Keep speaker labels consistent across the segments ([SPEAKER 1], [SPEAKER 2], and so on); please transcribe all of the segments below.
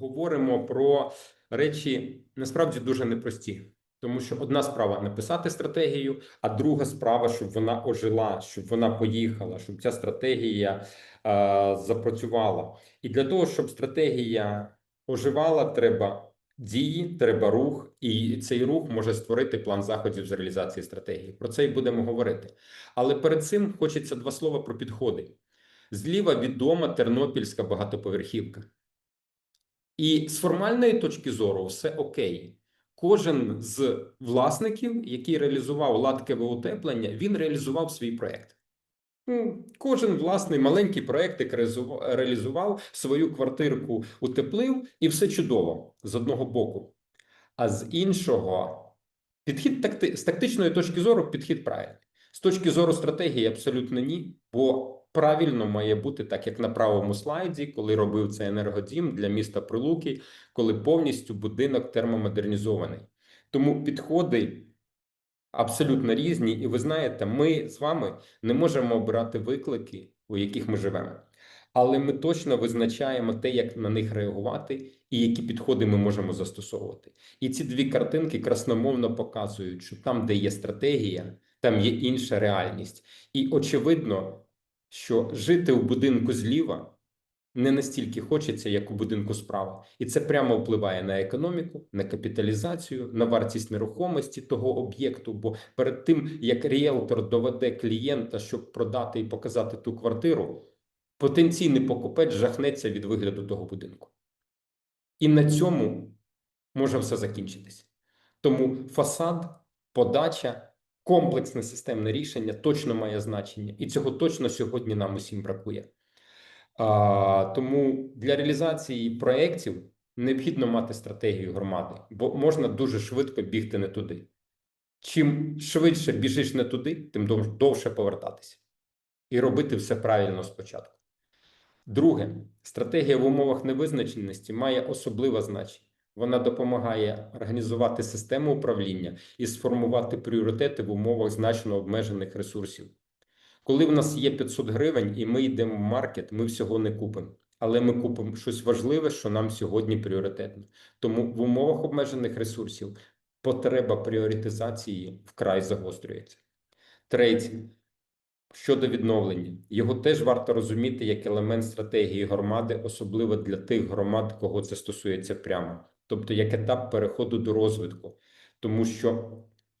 [SPEAKER 1] говоримо про речі насправді дуже непрості. Тому що одна справа написати стратегію, а друга справа, щоб вона ожила, щоб вона поїхала, щоб ця стратегія е, запрацювала. І для того, щоб стратегія оживала, треба дії, треба рух, і цей рух може створити план заходів з реалізації стратегії. Про це і будемо говорити. Але перед цим хочеться два слова про підходи. Зліва відома тернопільська багатоповерхівка. І з формальної точки зору все окей. Кожен з власників, який реалізував латкеве утеплення, він реалізував свій проєкт. Ну, Кожен власний маленький проєктик реалізував- свою квартирку, утеплив, і все чудово з одного боку. А з іншого, підхід такти, з тактичної точки зору, підхід правильний. З точки зору стратегії, абсолютно ні, бо правильно має бути так, як на правому слайді, коли робив це енергодім для міста Прилуки, коли повністю будинок термомодернізований. Тому підходи абсолютно різні, і ви знаєте, ми з вами не можемо обирати виклики, у яких ми живемо. Але ми точно визначаємо те, як на них реагувати, і які підходи ми можемо застосовувати. І ці дві картинки красномовно показують, що там, де є стратегія, там є інша реальність. І очевидно, що жити у будинку зліва не настільки хочеться, як у будинку справа, і це прямо впливає на економіку, на капіталізацію, на вартість нерухомості того об'єкту. Бо перед тим як ріелтор доведе клієнта, щоб продати і показати ту квартиру, потенційний покупець жахнеться від вигляду того будинку. І на цьому може все закінчитися. Тому фасад, подача, комплексне системне рішення точно має значення, і цього точно сьогодні нам усім бракує. А, тому для реалізації проєктів необхідно мати стратегію громади, бо можна дуже швидко бігти не туди. Чим швидше біжиш не туди, тим довше повертатися і робити все правильно спочатку. Друге, стратегія в умовах невизначеності має особливе значення. Вона допомагає організувати систему управління і сформувати пріоритети в умовах значно обмежених ресурсів. Коли в нас є 500 гривень і ми йдемо в маркет, ми всього не купимо. Але ми купимо щось важливе, що нам сьогодні пріоритетно. Тому в умовах обмежених ресурсів потреба пріоритизації вкрай загострюється. Третє. Щодо відновлення, його теж варто розуміти як елемент стратегії громади, особливо для тих громад, кого це стосується прямо, тобто як етап переходу до розвитку, тому що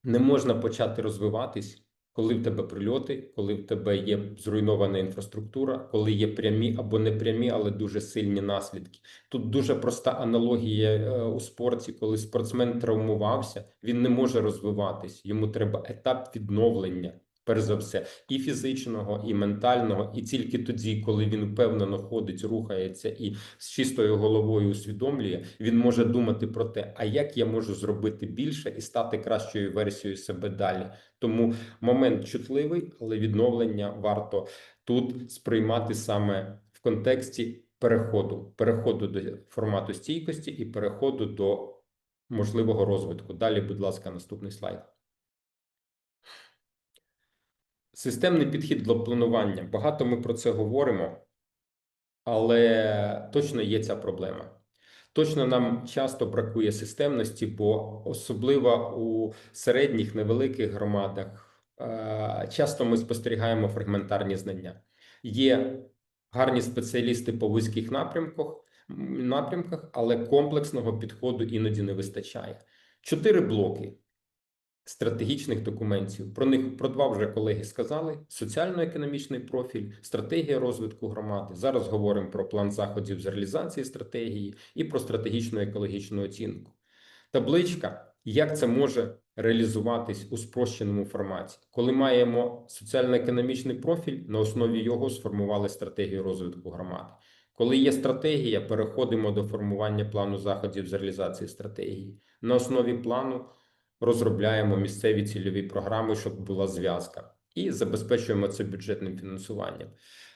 [SPEAKER 1] не можна почати розвиватись, коли в тебе прильоти, коли в тебе є зруйнована інфраструктура, коли є прямі або непрямі, але дуже сильні наслідки. Тут дуже проста аналогія е, у спорті, коли спортсмен травмувався, він не може розвиватись, йому треба етап відновлення. Перш за все, і фізичного, і ментального, і тільки тоді, коли він впевнено ходить, рухається і з чистою головою усвідомлює, він може думати про те, а як я можу зробити більше і стати кращою версією себе далі. Тому момент чутливий, але відновлення варто тут сприймати саме в контексті переходу, переходу до формату стійкості і переходу до можливого розвитку. Далі, будь ласка, наступний слайд. Системний підхід для планування. Багато ми про це говоримо, але точно є ця проблема. Точно нам часто бракує системності, бо особливо у середніх невеликих громадах е, часто ми спостерігаємо фрагментарні знання. Є гарні спеціалісти по вузьких напрямках, напрямках, але комплексного підходу іноді не вистачає. Чотири блоки стратегічних документів. Про них про два вже колеги сказали: соціально-економічний профіль, стратегія розвитку громади. Зараз говоримо про план заходів з реалізації стратегії і про стратегічну екологічну оцінку. Табличка, як це може реалізуватись у спрощеному форматі, коли маємо соціально-економічний профіль, на основі його сформували стратегію розвитку громади. Коли є стратегія, переходимо до формування плану заходів з реалізації стратегії. На основі плану розробляємо місцеві цільові програми, щоб була зв'язка, і забезпечуємо це бюджетним фінансуванням.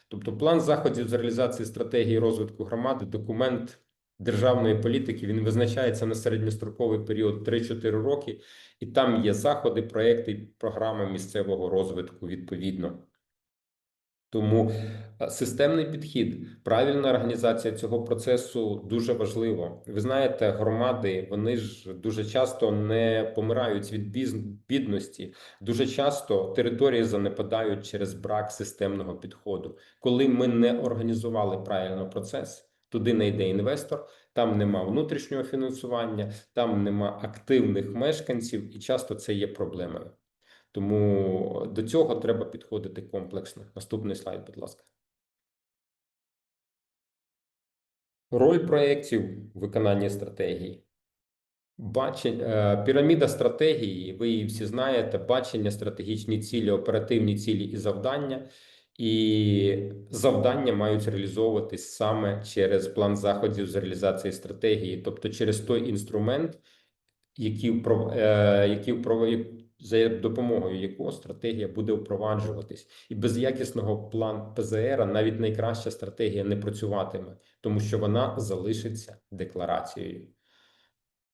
[SPEAKER 1] Тобто, план заходів з реалізації стратегії розвитку громади, документ державної політики, він визначається на середньостроковий період 3-4 роки, і там є заходи, проекти, програми місцевого розвитку відповідно. Тому е, системний підхід, правильна організація цього процесу дуже важливо. Ви знаєте, громади вони ж дуже часто не помирають від бідності. Дуже часто території занепадають через брак системного підходу. Коли ми не організували правильно процес, туди не йде інвестор, там нема внутрішнього фінансування, там нема активних мешканців, і часто це є проблемою. Тому до цього треба підходити комплексно. Наступний слайд, будь ласка. Роль проєктів у виконанні стратегії. Бачення, е, піраміда стратегії, ви її всі знаєте, бачення, стратегічні цілі, оперативні цілі і завдання. І завдання мають реалізовуватись саме через план заходів з реалізації стратегії, тобто через той інструмент, який, за допомогою якого стратегія буде впроваджуватись. І без якісного плану ПЗР навіть найкраща стратегія не працюватиме, тому що вона залишиться декларацією.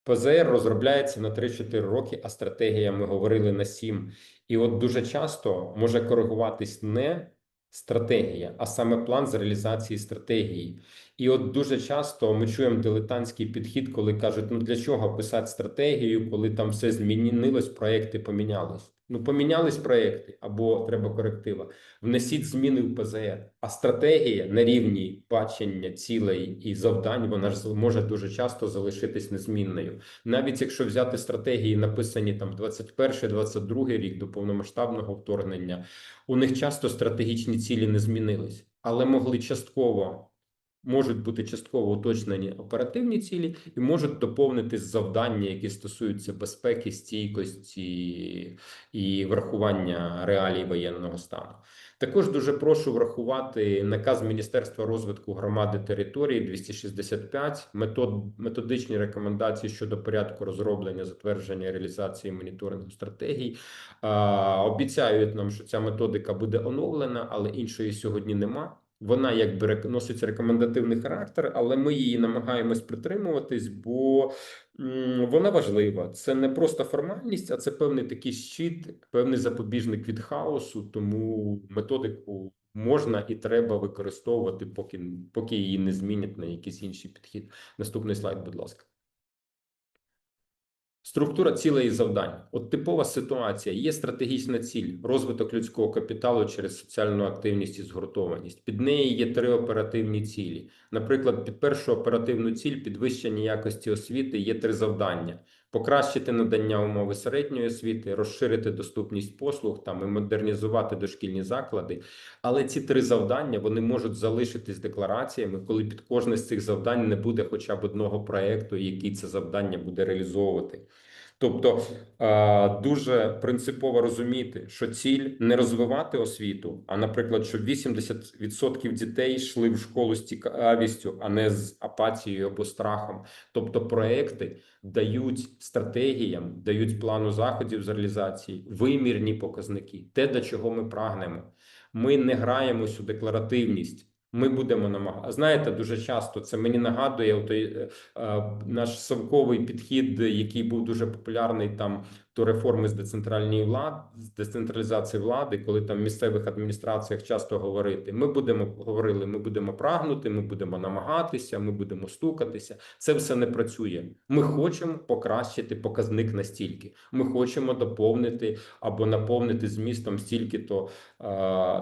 [SPEAKER 1] ПЗР розробляється на 3-4 роки, а стратегія ми говорили на 7. І от дуже часто може коригуватись не стратегія, а саме план з реалізації стратегії. І от дуже часто ми чуємо дилетантський підхід, коли кажуть: ну для чого писати стратегію, коли там все змінилось, проекти помінялись. Ну, помінялись проекти або треба коректива. Внесіть зміни в ПЗР. А стратегія на рівні бачення цілей і завдань вона ж може дуже часто залишитись незмінною. Навіть якщо взяти стратегії, написані там 21-22 рік до повномасштабного вторгнення, у них часто стратегічні цілі не змінились, але могли частково. Можуть бути частково уточнені оперативні цілі і можуть доповнитись завдання, які стосуються безпеки, стійкості і врахування реалій воєнного стану. Також дуже прошу врахувати наказ Міністерства розвитку громади території 265, метод, методичні рекомендації щодо порядку розроблення, затвердження реалізації моніторингу стратегій. Обіцяють нам, що ця методика буде оновлена, але іншої сьогодні нема. Вона якби носить рекомендативний характер, але ми її намагаємось притримуватись, бо вона важлива. Це не просто формальність, а це певний такий щит, певний запобіжник від хаосу. Тому методику можна і треба використовувати, поки, поки її не змінять на якийсь інший підхід. Наступний слайд, будь ласка. Структура цілей і завдань. От типова ситуація. Є стратегічна ціль розвиток людського капіталу через соціальну активність і згуртованість. Під неї є три оперативні цілі. Наприклад, під першу оперативну ціль підвищення якості освіти є три завдання: покращити надання умови середньої освіти, розширити доступність послуг там і модернізувати дошкільні заклади. Але ці три завдання вони можуть залишитись деклараціями, коли під кожне з цих завдань не буде хоча б одного проекту, який це завдання буде реалізовувати. Тобто дуже принципово розуміти, що ціль не розвивати освіту, а наприклад, щоб 80% дітей йшли в школу з цікавістю, а не з апатією або страхом. Тобто, проекти дають стратегіям, дають плану заходів з реалізації вимірні показники, те, до чого ми прагнемо. Ми не граємось у декларативність. Ми будемо намагати. Знаєте, дуже часто це мені нагадує той е, е, наш совковий підхід, який був дуже популярний там до реформи з децентральної влади, з децентралізації влади, коли там в місцевих адміністраціях часто говорити: ми будемо говорили, ми будемо прагнути, ми будемо намагатися, ми будемо стукатися. Це все не працює. Ми хочемо покращити показник настільки. Ми хочемо доповнити або наповнити змістом стільки-то е,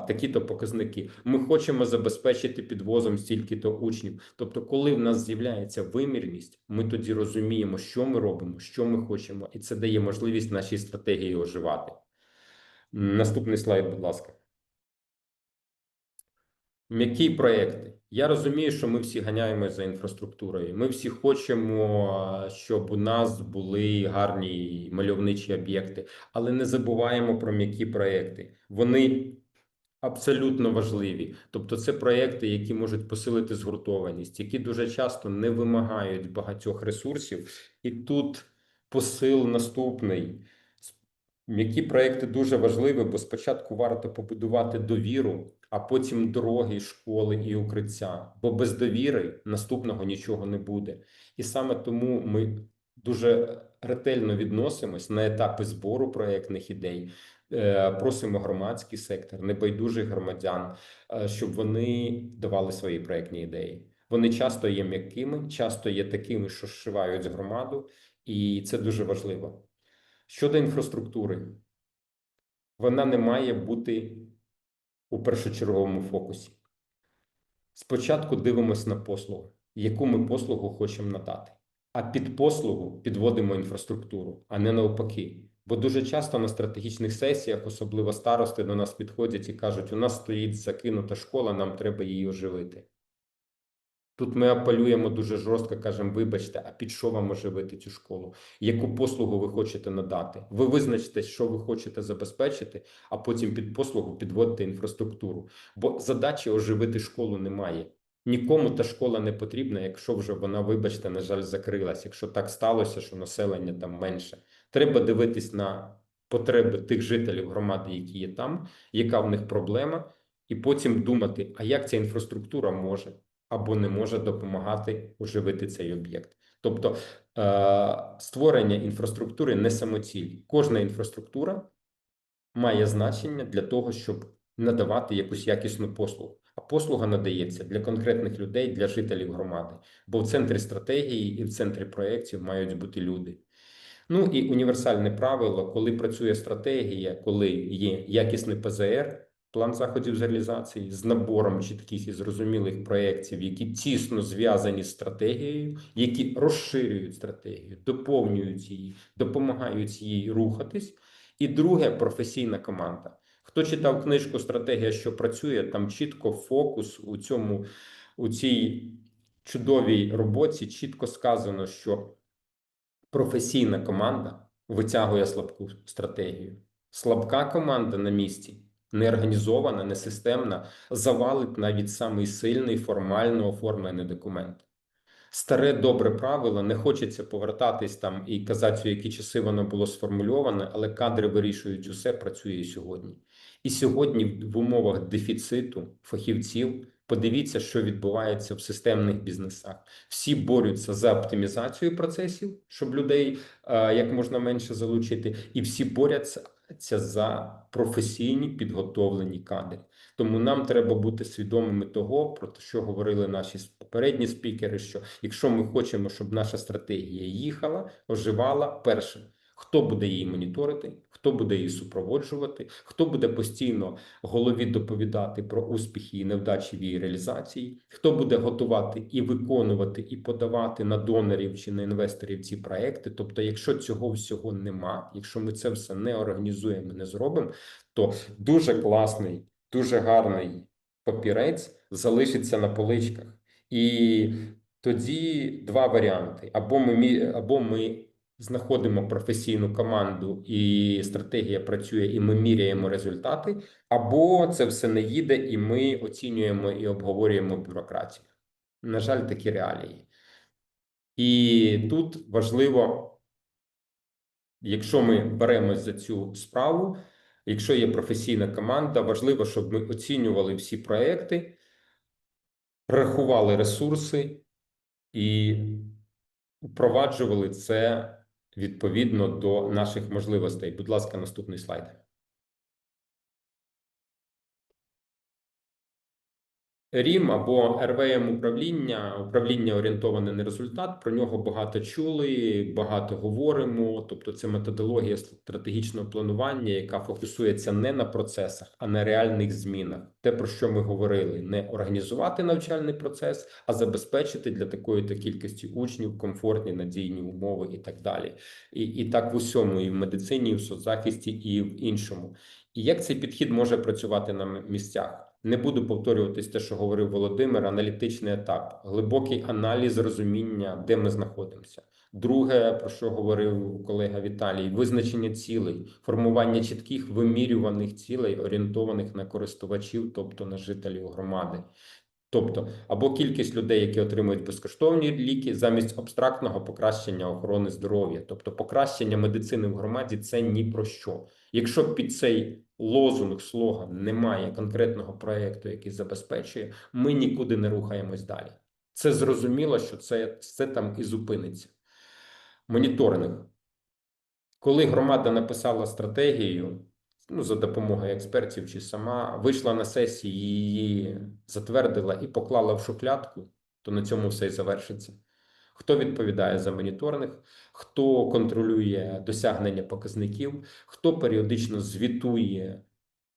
[SPEAKER 1] такі-то показники. Ми хочемо забезпечити підвозом стільки-то учнів. Тобто, коли в нас з'являється вимірність, ми тоді розуміємо, що ми робимо, що ми хочемо, і це дає можливість нашій стратегії оживати. Наступний слайд, будь ласка. М'які проекти. Я розумію, що ми всі ганяємося за інфраструктурою. Ми всі хочемо, щоб у нас були гарні мальовничі об'єкти, але не забуваємо про м'які проекти. Вони абсолютно важливі. Тобто, це проекти, які можуть посилити згуртованість, які дуже часто не вимагають багатьох ресурсів. І тут посил наступний. М'які проекти дуже важливі, бо спочатку варто побудувати довіру, а потім дороги, школи і укриття. Бо без довіри наступного нічого не буде. І саме тому ми дуже ретельно відносимось на етапи збору проектних ідей, Е, Просимо громадський сектор, небайдужих громадян, е, щоб вони давали свої проектні ідеї. Вони часто є м'якими, часто є такими, що зшивають громаду, і це дуже важливо. Щодо інфраструктури, вона не має бути у першочерговому фокусі. Спочатку дивимося на послугу, яку ми послугу хочемо надати. А під послугу підводимо інфраструктуру, а не навпаки. Бо дуже часто на стратегічних сесіях, особливо старости, до нас підходять і кажуть: у нас стоїть закинута школа, нам треба її оживити. Тут ми апелюємо дуже жорстко, кажемо, вибачте, а під що вам оживити цю школу? Яку послугу ви хочете надати? Ви визначте, що ви хочете забезпечити, а потім під послугу підводите інфраструктуру. Бо задачі оживити школу немає. Нікому та школа не потрібна, якщо вже вона, вибачте, на жаль, закрилась, якщо так сталося, що населення там менше. Треба дивитись на потреби тих жителів громади, які є там, яка в них проблема, і потім думати, а як ця інфраструктура може або не може допомагати оживити цей об'єкт. Тобто е, створення інфраструктури не самоціль. Кожна інфраструктура має значення для того, щоб надавати якусь якісну послугу. А послуга надається для конкретних людей, для жителів громади. Бо в центрі стратегії і в центрі проєктів мають бути люди. Ну і універсальне правило, коли працює стратегія, коли є якісний ПЗР, план заходів з реалізації з набором чітких і зрозумілих проєктів, які тісно зв'язані з стратегією, які розширюють стратегію, доповнюють її, допомагають їй рухатись. І друге професійна команда. Хто читав книжку Стратегія, що працює, там чітко фокус у цьому, у цій чудовій роботі чітко сказано, що професійна команда витягує слабку стратегію. Слабка команда на місці, не організована, не системна, завалить навіть самий сильний формально оформлений документ. Старе добре правило, не хочеться повертатись там і казати, в які часи воно було сформульоване, але кадри вирішують усе, працює і сьогодні. І сьогодні, в умовах дефіциту фахівців, подивіться, що відбувається в системних бізнесах. Всі борються за оптимізацію процесів, щоб людей е, як можна менше залучити, і всі борються за професійні підготовлені кадри. Тому нам треба бути свідомими того, про що говорили наші попередні спікери. Що якщо ми хочемо, щоб наша стратегія їхала, оживала, перше, хто буде її моніторити, хто буде її супроводжувати, хто буде постійно голові доповідати про успіхи і невдачі в її реалізації, хто буде готувати і виконувати, і подавати на донорів чи на інвесторів ці проекти. Тобто, якщо цього всього нема, якщо ми це все не організуємо, не зробимо, то дуже класний, дуже гарний папірець залишиться на поличках. І тоді два варіанти: або ми або ми знаходимо професійну команду, і стратегія працює, і ми міряємо результати, або це все не їде, і ми оцінюємо і обговорюємо бюрократію. На жаль, такі реалії. І тут важливо, якщо ми беремось за цю справу, якщо є професійна команда, важливо, щоб ми оцінювали всі проекти, рахували ресурси і впроваджували це відповідно до наших можливостей. Будь ласка, наступний слайд. Рім або РВМ управління, управління орієнтоване на результат. Про нього багато чули, багато говоримо. Тобто, це методологія стратегічного планування, яка фокусується не на процесах, а на реальних змінах. Те, про що ми говорили, не організувати навчальний процес, а забезпечити для такої та кількості учнів комфортні надійні умови і так далі. І, І так в усьому, і в медицині, і в соцзахисті, і в іншому. І як цей підхід може працювати на місцях? Не буду повторюватись те, що говорив Володимир. Аналітичний етап, глибокий аналіз розуміння, де ми знаходимося. Друге, про що говорив колега Віталій, визначення цілей, формування чітких вимірюваних цілей, орієнтованих на користувачів, тобто на жителів громади. Тобто, або кількість людей, які отримують безкоштовні ліки, замість абстрактного покращення охорони здоров'я, тобто покращення медицини в громаді, це ні про що. Якщо під цей лозунг, слоган немає конкретного проєкту, який забезпечує, ми нікуди не рухаємось далі. Це зрозуміло, що це, це там і зупиниться. Моніторинг. Коли громада написала стратегію, ну, за допомогою експертів чи сама вийшла на сесії, її затвердила і поклала в шухлядку, то на цьому все і завершиться. Хто відповідає за моніторинг, хто контролює досягнення показників, хто періодично звітує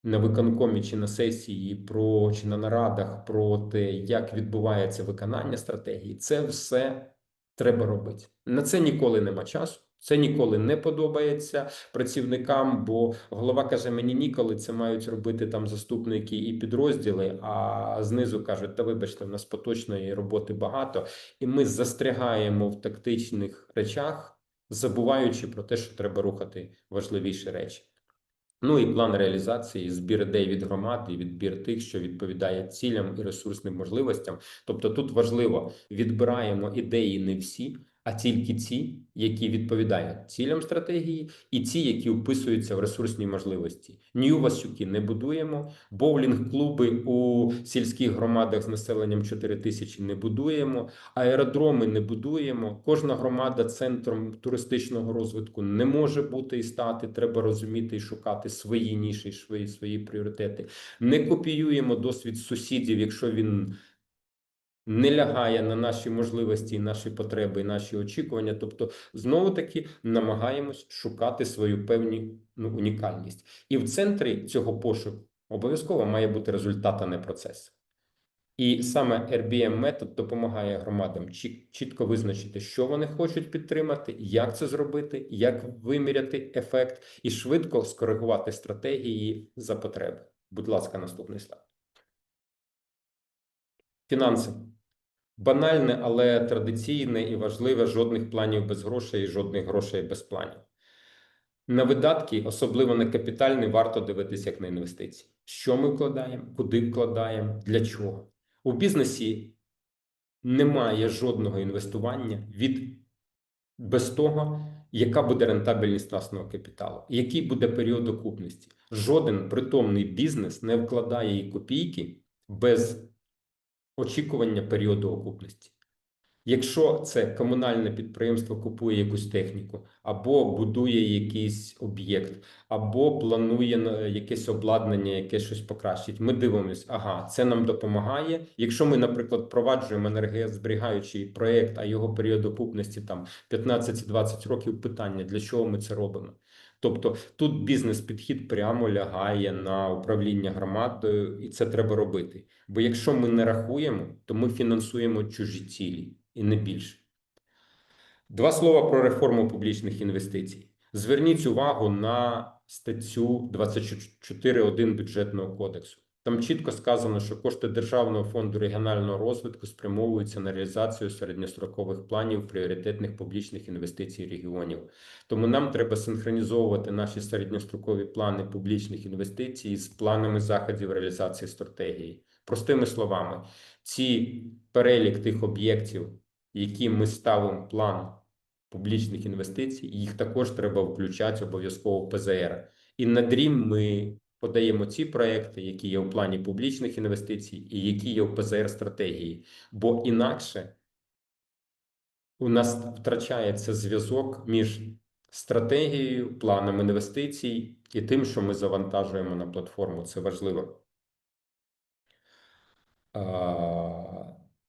[SPEAKER 1] на виконкомі чи на сесії про чи на нарадах про те, як відбувається виконання стратегії, це все треба робити. На це ніколи нема часу. Це ніколи не подобається працівникам, бо голова каже: мені ніколи це мають робити там заступники і підрозділи. А знизу кажуть: та вибачте, в нас поточної роботи багато, і ми застрягаємо в тактичних речах, забуваючи про те, що треба рухати важливіші речі. Ну і план реалізації, збір ідей від громади, відбір тих, що відповідає цілям і ресурсним можливостям. Тобто тут важливо відбираємо ідеї не всі, а тільки ті, які відповідають цілям стратегії, і ті, які вписуються в ресурсні можливості. Нью Васюки не будуємо, боулінг-клуби у сільських громадах з населенням 4 тисячі не будуємо, аеродроми не будуємо. Кожна громада центром туристичного розвитку не може бути і стати. Треба розуміти і шукати свої ніші, свої, свої пріоритети. Не копіюємо досвід сусідів, якщо він не лягає на наші можливості, наші потреби, наші очікування. Тобто, знову таки намагаємось шукати свою певні ну, унікальність. І в центрі цього пошуку обов'язково має бути результат, а не процес. І саме RBM метод допомагає громадам чітко визначити, що вони хочуть підтримати, як це зробити, як виміряти ефект, і швидко скоригувати стратегії за потреби. Будь ласка, наступний слайд. Фінанси. Банальне, але традиційне і важливе жодних планів без грошей, і жодних грошей без планів. На видатки, особливо на капітальні, варто дивитися як на інвестиції. Що ми вкладаємо, куди вкладаємо, для чого. У бізнесі немає жодного інвестування від без того, яка буде рентабельність власного капіталу, який буде період окупності. Жоден притомний бізнес не вкладає і копійки без очікування періоду окупності. Якщо це комунальне підприємство купує якусь техніку, або будує якийсь об'єкт, або планує якесь обладнання, яке щось покращить, ми дивимося, ага, це нам допомагає. Якщо ми, наприклад, впроваджуємо енергозберігаючий проєкт, а його період окупності там 15-20 років, питання, для чого ми це робимо? Тобто тут бізнес-підхід прямо лягає на управління громадою, і це треба робити. Бо якщо ми не рахуємо, то ми фінансуємо чужі цілі і не більше. Два слова про реформу публічних інвестицій. Зверніть увагу на статтю 24.1 бюджетного кодексу. Там чітко сказано, що кошти Державного фонду регіонального розвитку спрямовуються на реалізацію середньострокових планів пріоритетних публічних інвестицій регіонів. Тому нам треба синхронізовувати наші середньострокові плани публічних інвестицій з планами заходів реалізації стратегії. Простими словами, ці перелік тих об'єктів, які ми ставимо план публічних інвестицій, їх також треба включати обов'язково в ПЗР. І на дрім ми подаємо ці проекти, які є в плані публічних інвестицій, і які є в ПЗР стратегії. Бо інакше у нас втрачається зв'язок між стратегією, планом інвестицій і тим, що ми завантажуємо на платформу. Це важливо.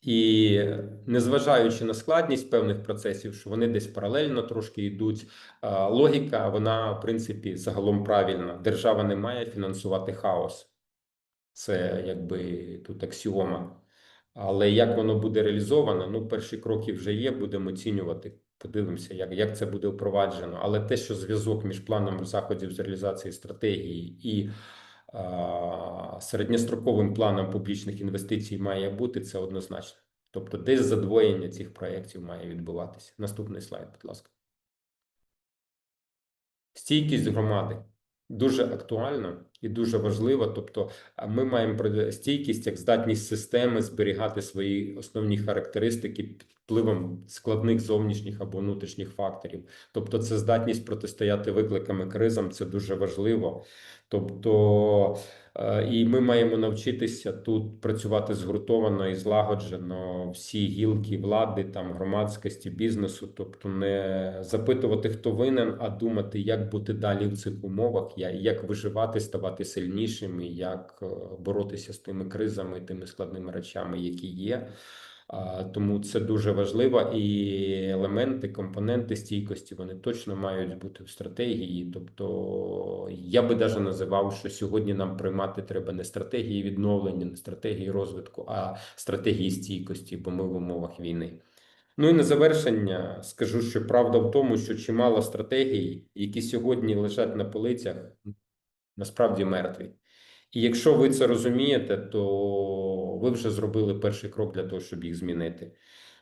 [SPEAKER 1] І незважаючи на складність певних процесів, що вони десь паралельно трошки йдуть, логіка, вона, в принципі, загалом правильна. Держава не має фінансувати хаос. Це якби тут аксіома. Але як воно буде реалізовано, ну, перші кроки вже є, будемо оцінювати. Подивимося, як, як це буде впроваджено. Але те, що зв'язок між планом заходів з реалізації стратегії і середньостроковим планом публічних інвестицій має бути, це однозначно. Тобто, десь задвоєння цих проєктів має відбуватися. Наступний слайд, будь ласка. Стійкість громади дуже актуально, і дуже важлива. Тобто, ми маємо про- стійкість як здатність системи зберігати свої основні характеристики під впливом складних зовнішніх або внутрішніх факторів. Тобто, це здатність протистояти викликами кризам, це дуже важливо. Тобто, е, і ми маємо навчитися тут працювати згуртовано і злагоджено всі гілки влади, там громадськості, бізнесу, тобто не запитувати, хто винен, а думати, як бути далі в цих умовах, як виживати, ставати сильнішими, як е, боротися з тими кризами, тими складними речами, які є. Тому це дуже важливо, і елементи, компоненти стійкості вони точно мають бути в стратегії. Тобто я би даже називав, що сьогодні нам приймати треба не стратегії відновлення, не стратегії розвитку, а стратегії стійкості, бо ми в умовах війни. Ну і на завершення скажу, що правда в тому, що чимало стратегій, які сьогодні лежать на полицях, насправді мертві. І якщо ви це розумієте, то ви вже зробили перший крок для того, щоб їх змінити.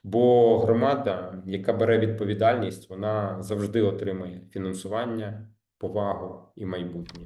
[SPEAKER 1] Бо громада, яка бере відповідальність, вона завжди отримає фінансування, повагу і майбутнє.